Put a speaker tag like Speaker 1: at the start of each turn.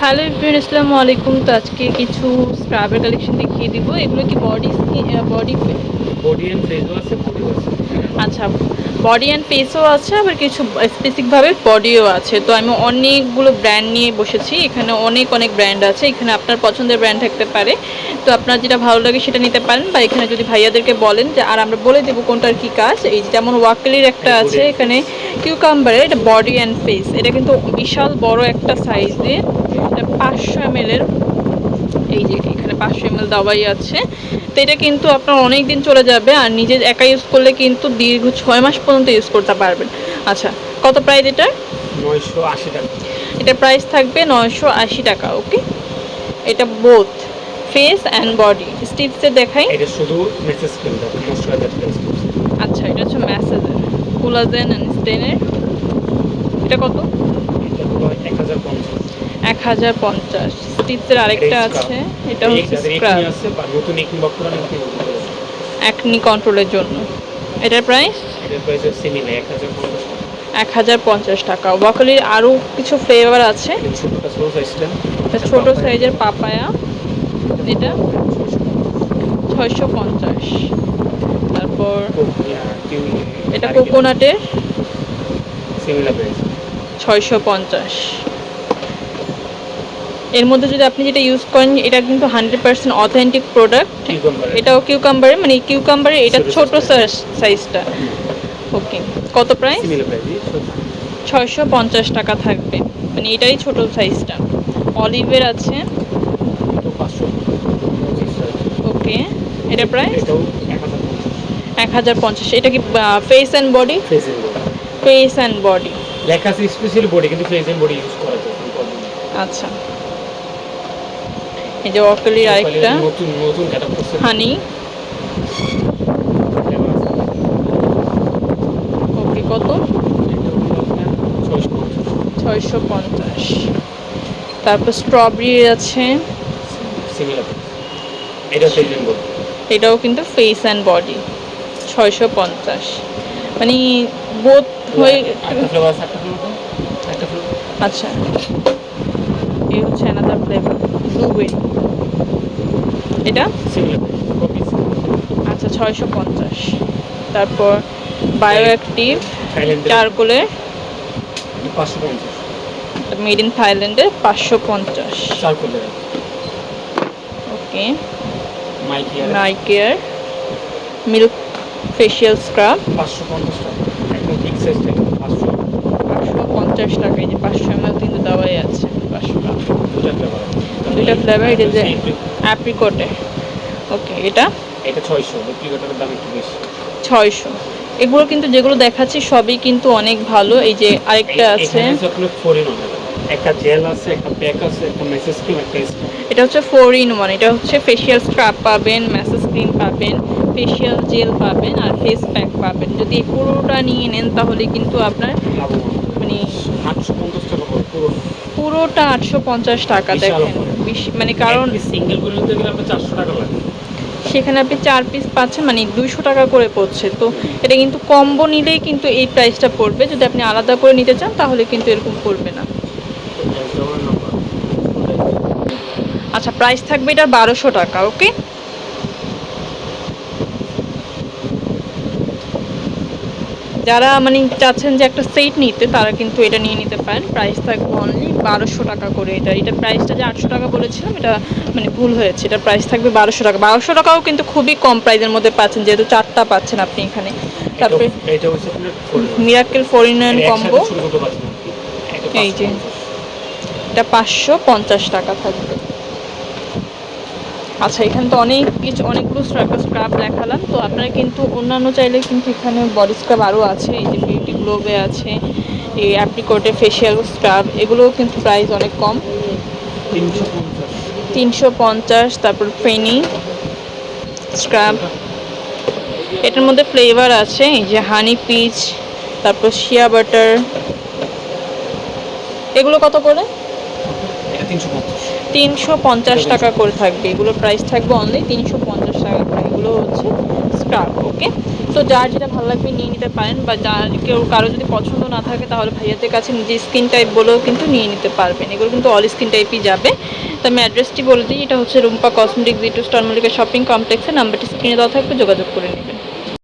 Speaker 1: Hello Ibrahim আসসালামু আলাইকুম তো আজকে কিছু স্ক্রাবের কালেকশন দেখিয়ে দিব। এগুলো কি বডি বডি
Speaker 2: বডি এন্ড ফেসও আছে বডিও আছে।
Speaker 1: আচ্ছা বডি অ্যান্ড ফেসও আছে আবার কিছু স্পেসিফিকভাবে বডিও আছে। তো আমি অনেকগুলো ব্র্যান্ড নিয়ে বসেছি। এখানে অনেক অনেক ব্র্যান্ড আছে। এখানে আপনার পছন্দের ব্র্যান্ড থাকতে পারে। তো আপনার যেটা ভালো লাগে সেটা নিতে পারেন। বা এখানে যদি ভাইয়াদেরকে বলেন যে আর আমরা বলে দেবো কোনটার কী কাজ? এই যেমন ওয়াকেলির একটা আছে এখানে কিউকাম্বারের এটা বডি অ্যান্ড ফেস এটা কিন্তু বিশাল বড় একটা সাইজে এটা পাঁচশো এম এর এই যে এখানে পাঁচশো এম এল দাওয়াই আছে। তো এটা কিন্তু আপনার অনেক দিন চলে যাবে আর নিজে একা ইউজ করলে কিন্তু দীর্ঘ ছয় মাস পর্যন্ত ইউজ করতে পারবেন। আচ্ছা কত প্রাইস এটার?
Speaker 2: নয়শো আশি টাকা।
Speaker 1: এটা প্রাইস থাকবে নয়শো আশি টাকা ওকে এটা বোথ ফেস অ্যান্ড বডি স্টিপসে দেখাই।
Speaker 2: এটা শুধু মেসেজ
Speaker 1: আচ্ছা এটা হচ্ছে ম্যাসেজের কোলাজেন অ্যান্ড স্টেনের এটা কত?
Speaker 2: এটা হলো এক হাজার পঞ্চাশ।
Speaker 1: এক হাজার পঞ্চাশ। স্টিপসের আরেকটা আছে এটা হচ্ছে স্ক্রাব
Speaker 2: একনি
Speaker 1: কন্ট্রোলের জন্য। এটার প্রাইস
Speaker 2: এক হাজার পঞ্চাশ টাকা।
Speaker 1: ওয়াকলির আরও কিছু ফ্লেভার আছে।
Speaker 2: এটা ছোটো
Speaker 1: এটা সাইজের পাপায়া। যেটা? ছয়শো পঞ্চাশ। তারপর এটা কোকোনাটের ছয়শো পঞ্চাশ। এর মধ্যে যদি আপনি যেটা ইউজ করেন এটা কিন্তু হান্ড্রেড পার্সেন্ট অথেন্টিক প্রোডাক্ট এটাও কিউকাম্বারে মানে কিউকাম্বারে এটা
Speaker 2: ছোট
Speaker 1: সাইজটা ওকে কত প্রাইস ছয়শো পঞ্চাশ টাকা থাকবে। মানে এটাই ছোট সাইজটা অলিভের আছে। ওকে এটা প্রাইস
Speaker 2: এক হাজার পঞ্চাশ।
Speaker 1: এটা কি face and body
Speaker 2: face
Speaker 1: and body
Speaker 2: লেখা আছে স্পেশালি বডি কিন্তু ফেস এন্ড বডি ইউজ করা যায়।
Speaker 1: আচ্ছা। এই যে অকলির আরেকটা। হানি। ওকে কত? ছয়শো পঞ্চাশ। তারপর স্ট্রবেরি আছে। এটাও কিন্তু ফেস অ্যান্ড বডি ছয়শো পঞ্চাশ। মানে বোধ হয়ে
Speaker 2: একটা ফ্লেভার
Speaker 1: আচ্ছা। এই হচ্ছে অ্যানাদার ফ্লেভার ব্লুবেরি এটা? আচ্ছা ছয়শো পঞ্চাশ। তারপর বায়ো অ্যাক্টিভ
Speaker 2: থাইল্যান্ডের
Speaker 1: চারকোলের
Speaker 2: পাঁচশো পঞ্চাশ।
Speaker 1: মেড ইন থাইল্যান্ডের পাঁচশো পঞ্চাশ। ওকে। নাইকেয়ার মিল্ক ফেশিয়াল স্ক্রাব
Speaker 2: পাঁচশো পঞ্চাশ টাকা। একদম পাঁচশো।
Speaker 1: পঞ্চাশ টাকা এই যে পাঁচশো এম কিন্তু দেওয়াই আছে। দুইটা ফ্লেভার এটা যে অ্যাপ্রিকটে ওকে এটা?
Speaker 2: এটা ছয়শো ডুপ্লিকেটের দাম একটু বেশি।
Speaker 1: ছয়শো। এগুলো কিন্তু যেগুলো দেখাচ্ছি সবই কিন্তু অনেক ভালো। এই যে আরেকটা আছে।
Speaker 2: একটা জেল আছে একটা প্যাক আছে একটা মেসেজ ক্রিম একটা
Speaker 1: এটা হচ্ছে ফোর ইন ওয়ান এটা হচ্ছে ফেশিয়াল স্ক্রাব পাবেন ম্যাসেজ ক্রিম পাবেন ফেশিয়াল জেল পাবেন আর ফেস প্যাক পাবেন। যদি এই পুরোটা নিয়ে নেন তাহলে কিন্তু আপনার মানে
Speaker 2: আটশো পঞ্চাশ টাকা পুরো।
Speaker 1: পুরোটা আটশো পঞ্চাশ টাকা দেখেন। মানে কারণ
Speaker 2: সিঙ্গেল করে নিতে গেলে আপনার চারশো টাকা লাগে
Speaker 1: সেখানে আপনি চার পিস পাচ্ছেন মানে দুইশো টাকা করে পড়ছে। তো এটা কিন্তু কম্বো নিলেই কিন্তু এই প্রাইসটা পড়বে। যদি আপনি আলাদা করে নিতে চান তাহলে কিন্তু এরকম পড়বে না। আচ্ছা প্রাইস থাকবে এটা বারোশো টাকা ওকে যারা মানে চাচ্ছেন যে একটা সেট নিতে তারা কিন্তু এটা নিয়ে নিতে পারেন। প্রাইস থাকবে অনলি বারোশো টাকা করে এটা। এটা প্রাইসটা যে আটশো টাকা বলেছিলাম এটা মানে ভুল হয়েছে। এটা প্রাইস থাকবে বারোশো টাকা। বারোশো টাকাও কিন্তু খুবই কম প্রাইসের মধ্যে পাচ্ছেন যেহেতু চারটা পাচ্ছেন আপনি এখানে। তারপরে
Speaker 2: এটা- এটা হচ্ছে ফোর
Speaker 1: মিরাকেল ফোরিন কম্বো এই যে। এটা পাঁচশো পঞ্চাশ টাকা থাকবে। আচ্ছা এখানে তো অনেক কিছু, অনেকগুলো স্ক্রাব দেখালাম। তো আপনারা কিন্তু অন্যান্য চাইলে কিন্তু এখানে বডি স্ক্রাব আরও আছে, এই যে বিউটি গ্লোবে আছে, এই অ্যাপ্রিকোটে ফেশিয়াল স্ক্রাব এগুলোও কিন্তু প্রাইস অনেক কম।
Speaker 2: তিনশো পঞ্চাশ,
Speaker 1: তারপর ফেনি স্ক্রাব এটার মধ্যে ফ্লেভার আছে, এই যে হানি পিচ তারপর শিয়া বাটার এগুলো কত করে?
Speaker 3: তিনশো পঞ্চাশ।
Speaker 1: তিনশো পঞ্চাশ টাকা করে থাকবে। এগুলো প্রাইস থাকবে অনলি তিনশো পঞ্চাশ টাকা করে। এগুলো হচ্ছে স্ক্রাব ওকে তো যার যেটা ভালো লাগবে নিয়ে নিতে পারেন বা যার কেউ, কারও যদি পছন্দ না থাকে তাহলে ভাইয়াদের কাছে নিজের স্কিন টাইপ বলেও কিন্তু নিয়ে নিতে পারবেন। এগুলো কিন্তু অল স্কিন টাইপই যাবে। তো আমি অ্যাড্রেসটি বলে দিই, এটা হচ্ছে Rumpa cosmetic G two star Mallika shopping কমপ্লেক্সের নাম্বারটি স্ক্রিনে দেওয়া থাকবে, যোগাযোগ করে নেবেন।